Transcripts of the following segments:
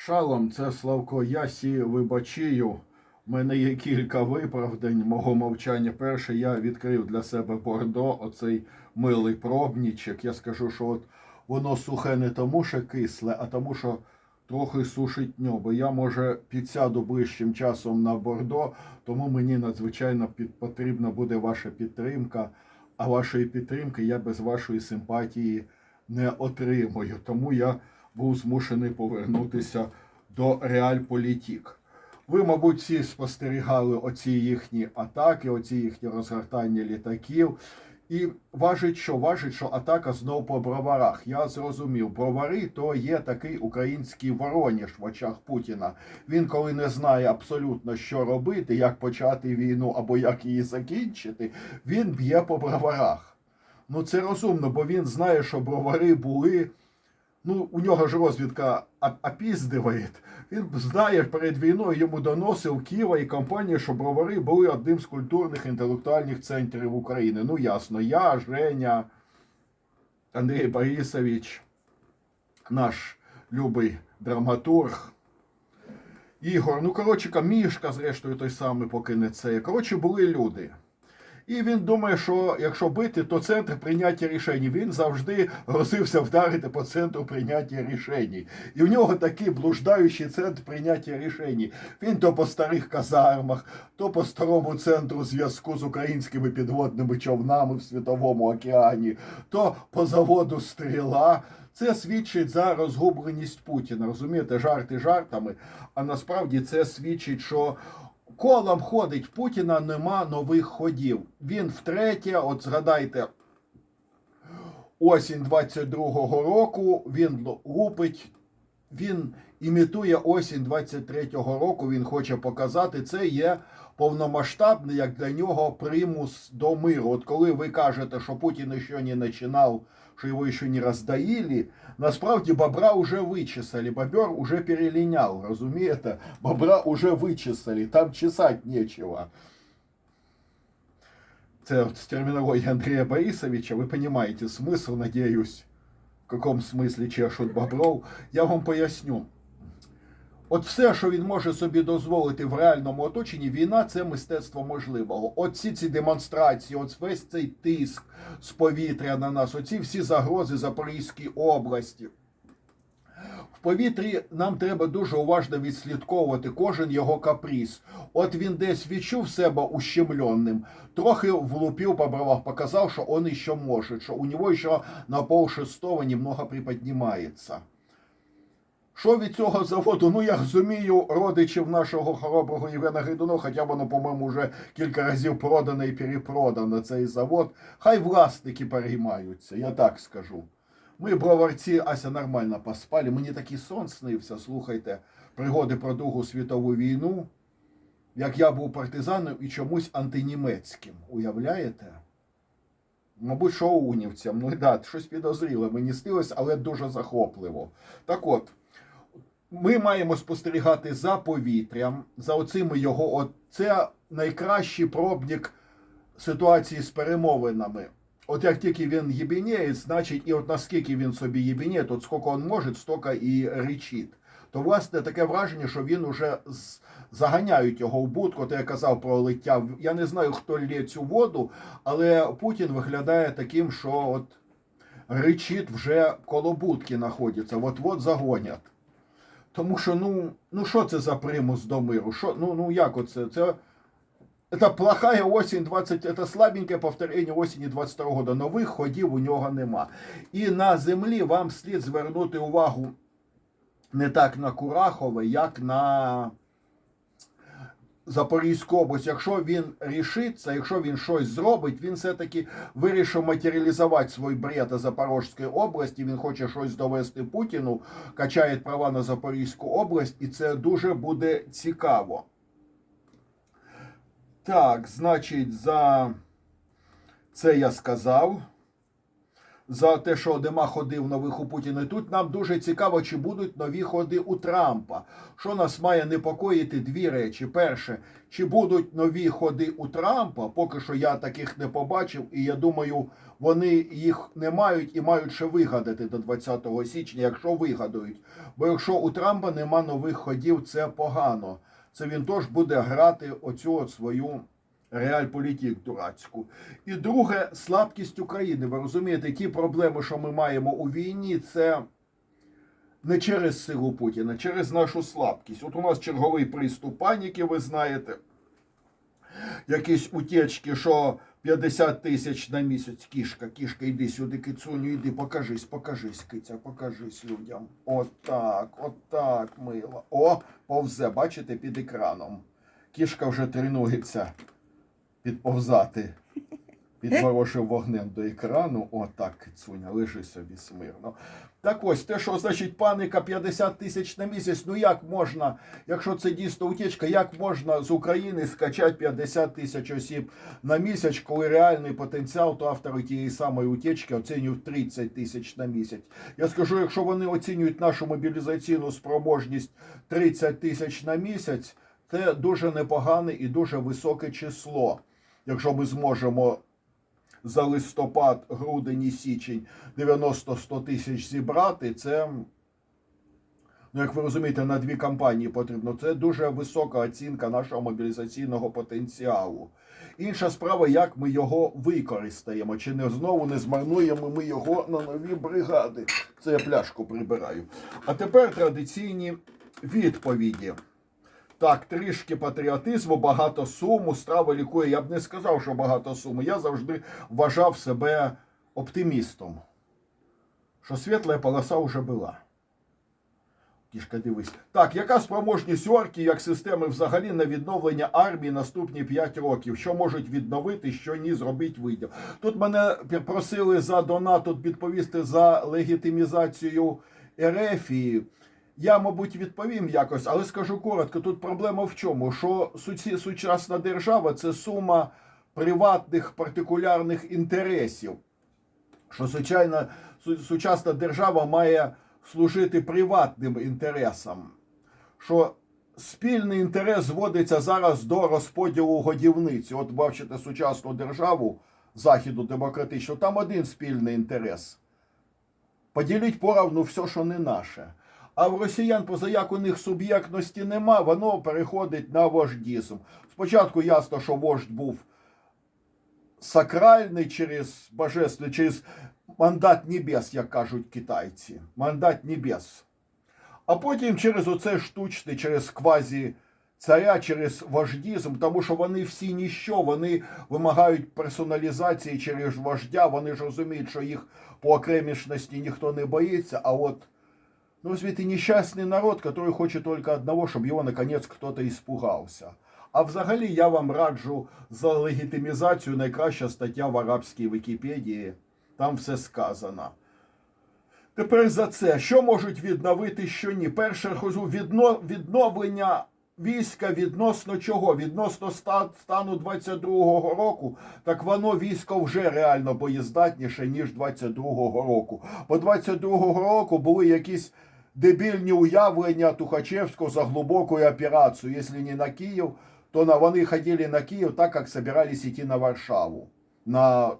Шалом, це Славко. Я сі вибачію. У мене є кілька виправдань мого мовчання. Перше, я відкрив для себе Бордо, оцей милий пробнічик. Я скажу, що от воно сухе не тому, що кисле, а тому, що трохи сушить небо. Я, може, підсяду ближчим часом на Бордо, тому мені надзвичайно потрібна буде ваша підтримка. А вашої підтримки я без вашої симпатії не отримую. Тому я був змушений повернутися до реальполітік. Ви, мабуть, всі спостерігали оці їхні атаки, оці їхні розгортання літаків. І важить, що важить, що атака знову по броварах. Я зрозумів, бровари то є такий український вороніж в очах Путіна. Він, коли не знає абсолютно, що робити, як почати війну або як її закінчити, він б'є по броварах. Ну це розумно, бо він знає, що бровари були. Ну, у нього ж розвідка опіздиває. Він знає перед війною йому доносив Києва і компанія, що бровари були одним з культурних інтелектуальних центрів України. Ну ясно, я, Женя, Андрій Борисович, наш любий драматург. Ігор, ну коротше, Мішка, зрештою, той самий, поки не це. Коротше, були люди. І він думає, що якщо бити, то центр прийняття рішень. Він завжди грозився вдарити по центру прийняття рішень. І в нього такий блуждаючий центр прийняття рішень. Він то по старих казармах, то по старому центру зв'язку з українськими підводними човнами в Світовому океані, то по заводу стріла. Це свідчить за розгубленість Путіна. Розумієте, жарти жартами. А насправді це свідчить, що колом ходить Путіна, нема нових ходів. Він втретє, от згадайте, осінь 22-го року він лупить, він імітує осінь 23-го року. Він хоче показати, це є повномасштабний, як для нього примус до миру. От коли ви кажете, що Путін ще не починав, що його ще не роздаїли, насправді бобра вже вичесали, бобер уже перелинял, розумієте? Бобра уже вичесали, там чесать нечего. Це з термінології Андрія Борисовича, ви розумієте смисл, надіюсь, в якому смислі чешуть бобров. Я вам поясню. От все, що він може собі дозволити в реальному оточенні, війна це мистецтво можливого. От всі ці демонстрації, от весь цей тиск з повітря на нас, оці всі загрози Запорізькій області. В повітрі нам треба дуже уважно відслідковувати кожен його каприз. От він десь відчув себе ущемленним, трохи влупив по бровах, показав, що он ще може, що у нього ще на пол шестого немного приподнімається. Що від цього заводу? Ну, я розумію родичів нашого хороброго Євгена Гридуно, хоча воно, по-моєму, вже кілька разів продано і перепродано цей завод. Хай власники переймаються, я так скажу. Ми, броварці, Ася нормально поспали. Мені такий сон снився, слухайте, пригоди про Другу світову війну, як я був партизаном і чомусь антинімецьким. Уявляєте? Мабуть, шоунівцям. Ну да, щось підозріле мені снилось, але дуже захопливо. Так от, ми маємо спостерігати за повітрям, за оцими його. От це найкращий пробник ситуації з перемовинами. От як тільки він єбініє, значить, і от наскільки він собі єбініє, то скільки він може, стільки і речить. То, власне, таке враження, що він уже заганяють його в будку. То я казав про лиття. Я не знаю, хто лє цю воду, але Путін виглядає таким, що от речить вже коло будки знаходиться, от-от загонять. Тому що, ну, ну що це за примус до миру? Що, ну, ну як оце? Це, це плохая осінь 20, це слабеньке повторення осені 22 года. Нових ходів у нього нема. І на землі вам слід звернути увагу не так на Курахове, як на Запорізьку область. Якщо він рішиться, якщо він щось зробить, він все-таки вирішив матеріалізувати свій бред о Запорізькій області. Він хоче щось довести Путіну, качає права на Запорізьку область, і це дуже буде цікаво. Так, значить, за це я сказав. За те, що нема ходив нових у Путіна. Тут нам дуже цікаво, чи будуть нові ходи у Трампа. Що нас має непокоїти дві речі. Перше, чи будуть нові ходи у Трампа? Поки що я таких не побачив, і я думаю, вони їх не мають і мають ще вигадати до 20 січня, якщо вигадають. Бо якщо у Трампа нема нових ходів, це погано. Це він теж буде грати оцю от свою реальполітік дурацьку. І друге, слабкість України. Ви розумієте, ті проблеми, що ми маємо у війні, це не через силу Путіна, через нашу слабкість. От у нас черговий приступ паніки, ви знаєте. Якісь утечки, що 50 тисяч на місяць. Кішка, кішка, йди сюди, кицуню, йди, покажись, покажись, киця, покажись людям. Отак, отак, мила. О, повзе, бачите, під екраном. Кішка вже тренується підповзати під ворожим вогнем до екрану. Отак, кицуня, лежи собі смирно. Так ось, те, що значить паніка 50 тисяч на місяць, ну як можна, якщо це дійсно утечка, як можна з України скачати 50 тисяч осіб на місяць, коли реальний потенціал, то автори тієї самої утечки оцінюють 30 тисяч на місяць. Я скажу, якщо вони оцінюють нашу мобілізаційну спроможність 30 тисяч на місяць, це дуже непогане і дуже високе число. Якщо ми зможемо за листопад, грудень і січень 90-100 тисяч зібрати, це, ну як ви розумієте, на дві кампанії потрібно. Це дуже висока оцінка нашого мобілізаційного потенціалу. Інша справа, як ми його використаємо, чи не знову не змарнуємо ми його на нові бригади. Це я пляшку прибираю. А тепер традиційні відповіді. Так, трішки патріотизму, багато суму, страва лікує. Я б не сказав, що багато суму. Я завжди вважав себе оптимістом. Що світла полоса вже була. Кішка, дивись. Так, яка спроможність орки як системи взагалі на відновлення армії наступні 5 років? Що можуть відновити, що ні, зробить виділ. Тут мене просили за донат тут відповісти за легітимізацію Ерефії. Я, мабуть, відповім якось, але скажу коротко. Тут проблема в чому? Що сучасна держава це сума приватних партикулярних інтересів. Що звичайно, сучасна держава має служити приватним інтересам. Що спільний інтерес зводиться зараз до розподілу годівниці. От бачите сучасну державу Західу демократичну, там один спільний інтерес. Поділіть поровну все, що не наше. А в росіян, позаяк у них суб'єктності нема, воно переходить на вождізм. Спочатку ясно, що вождь був сакральний через божественний, через мандат небес, як кажуть китайці. Мандат небес. А потім через оце штучне, через квазі царя, через вождізм, тому що вони всі ніщо, вони вимагають персоналізації через вождя, вони ж розуміють, що їх по окремішності ніхто не боїться, а от ну, звідти нещасний народ, який хоче тільки одного, щоб його наконець хтось іспугався. А взагалі я вам раджу за легітимізацію найкраща стаття в арабській Вікіпедії. Там все сказано. Тепер за це. Що можуть відновити, що ні? Перше відно, відновлення війська відносно чого? Відносно стану 22-го року, так воно військо вже реально боєздатніше, ніж 22-го року. Бо 22-го року були якісь дебільні уявлення Тухачевського за глибокою операцією. Якщо не на Київ, то на, вони ходили на Київ так, як собирались йти на Варшаву. На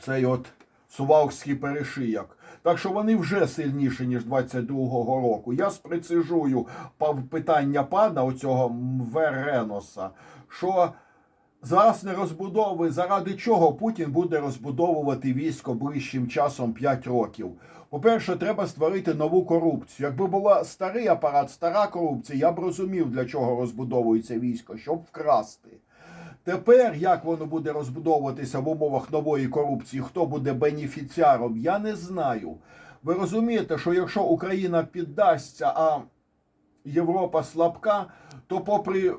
цей от Сувалський перешийок. Так що вони вже сильніші, ніж 22-го року. Я спрецижую питання пана оцього Мвереноса, що зараз розбудови, заради чого Путін буде розбудовувати військо ближчим часом 5 років. По-перше, треба створити нову корупцію. Якби була старий апарат, стара корупція, я б розумів, для чого розбудовується військо, щоб вкрасти. Тепер, як воно буде розбудовуватися в умовах нової корупції, хто буде бенефіціаром, я не знаю. Ви розумієте, що якщо Україна піддасться, а Європа слабка, то попри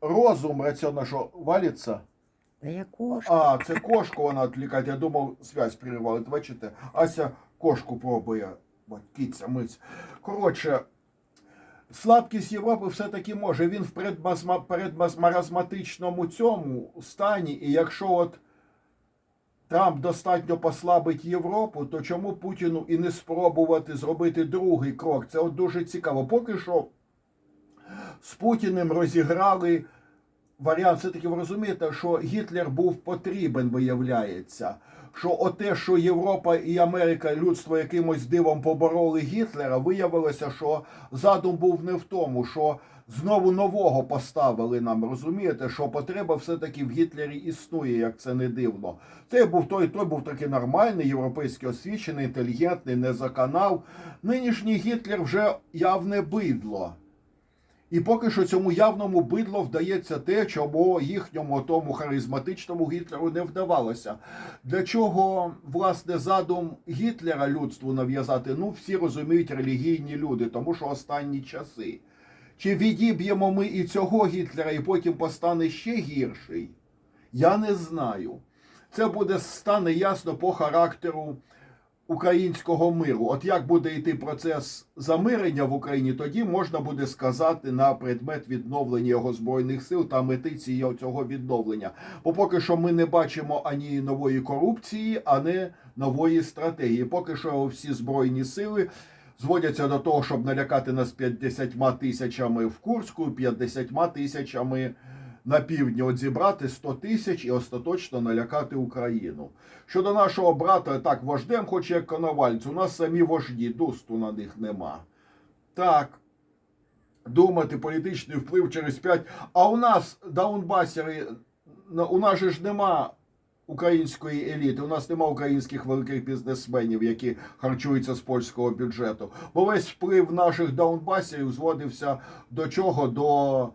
розум раціонально, що валиться. Та я кошка. А, це кошку вона відлікає. Я думав, связь перервали. Бачите, Ася кошку пробує. От, киця, миць. Коротше, слабкість Європи все-таки може. Він в предмазма- передмаразматичному цьому стані, і якщо от Трамп достатньо послабить Європу, то чому Путіну і не спробувати зробити другий крок? Це от дуже цікаво. Поки що з Путіним розіграли варіант. Все-таки ви розумієте, що Гітлер був потрібен, виявляється. Що оте, що Європа і Америка, людство якимось дивом побороли Гітлера, виявилося, що задум був не в тому, що знову нового поставили нам. Розумієте, що потреба все-таки в Гітлері існує, як це не дивно. Це був той, той був такий нормальний, європейський освічений, інтелігентний, не заканав. Нинішній Гітлер вже явне бидло. І поки що цьому явному бидлу вдається те, чому їхньому тому харизматичному Гітлеру не вдавалося. Для чого власне задум Гітлера людству нав'язати? Ну, всі розуміють релігійні люди, тому що останні часи. Чи відіб'ємо ми і цього Гітлера, і потім постане ще гірший? Я не знаю. Це буде стане ясно по характеру українського миру. От як буде йти процес замирення в Україні, тоді можна буде сказати на предмет відновлення його збройних сил та мети цього відновлення. Бо поки що ми не бачимо ані нової корупції, ані нової стратегії. Поки що всі збройні сили. Зводяться до того, щоб налякати нас 50 тисячами в Курську, 50 тисячами на півдні от зібрати 100 тисяч і остаточно налякати Україну. Щодо нашого брата, так, вождем, хоч як коновальцю, у нас самі вожді, дусту на них нема. Так. Думати, політичний вплив через 5. А у нас даунбасери, у нас же ж нема української еліти, у нас нема українських великих бізнесменів, які харчуються з польського бюджету. Бо весь вплив наших даунбасерів зводився до чого? До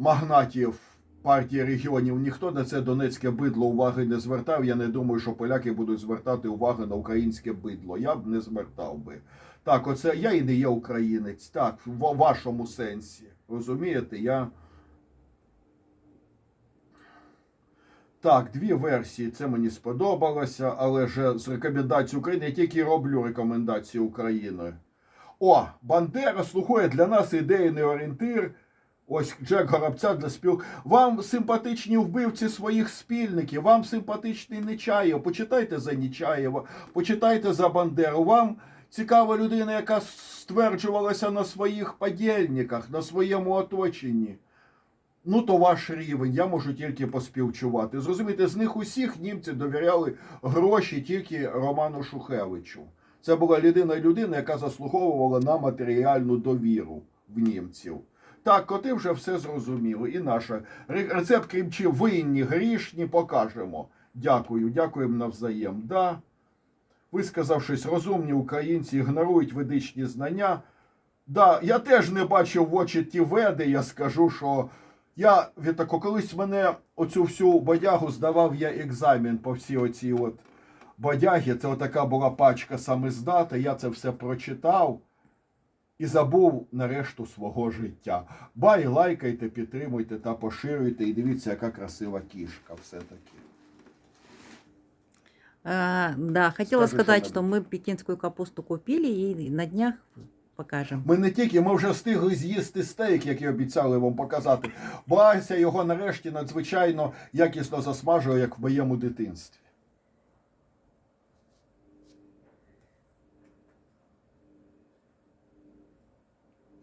магнатів партії регіонів. Ніхто на це донецьке бидло уваги не звертав. Я не думаю, що поляки будуть звертати увагу на українське бидло. Я б не звертав би. Так, оце я і не є українець. Так, в вашому сенсі. Розумієте, я. Так, дві версії. Це мені сподобалося, але ж з рекомендації України я тільки роблю рекомендації України. О, Бандера слухає для нас ідейний орієнтир. Ось Джек Горобця для спіл. Вам симпатичні вбивці своїх спільників, вам симпатичний Нечаєв. Почитайте за Нечаєва, почитайте за Бандеру. Вам цікава людина, яка стверджувалася на своїх подільниках, на своєму оточенні. Ну, то ваш рівень, я можу тільки поспівчувати. Зрозумієте, з них усіх німці довіряли гроші тільки Роману Шухевичу. Це була єдина людина, яка заслуговувала на матеріальну довіру в німців. Так, коти вже все зрозуміли. І наша Ре- рецепт кримчі винні, грішні покажемо. Дякую, дякуємо навзаєм. Да. Висказавшись, розумні українці ігнорують ведичні знання. Да, я теж не бачив в очі ті веди, я скажу, що я відтако, колись мене оцю всю бодягу здавав я екзамен по всій оцій от бодягі. Це отака була пачка самиздата, я це все прочитав і забув на решту свого життя. Бай, лайкайте, підтримуйте та поширюйте, і дивіться, яка красива кішка все-таки. А, да, хотела Скажи, сказать, что что мы пекинскую капусту купили и на днях покажем. Ми не тільки, ми вже встигли з'їсти стейк, який обіцяли вам показати. Бо Ася його нарешті надзвичайно якісно засмажує, як в моєму дитинстві.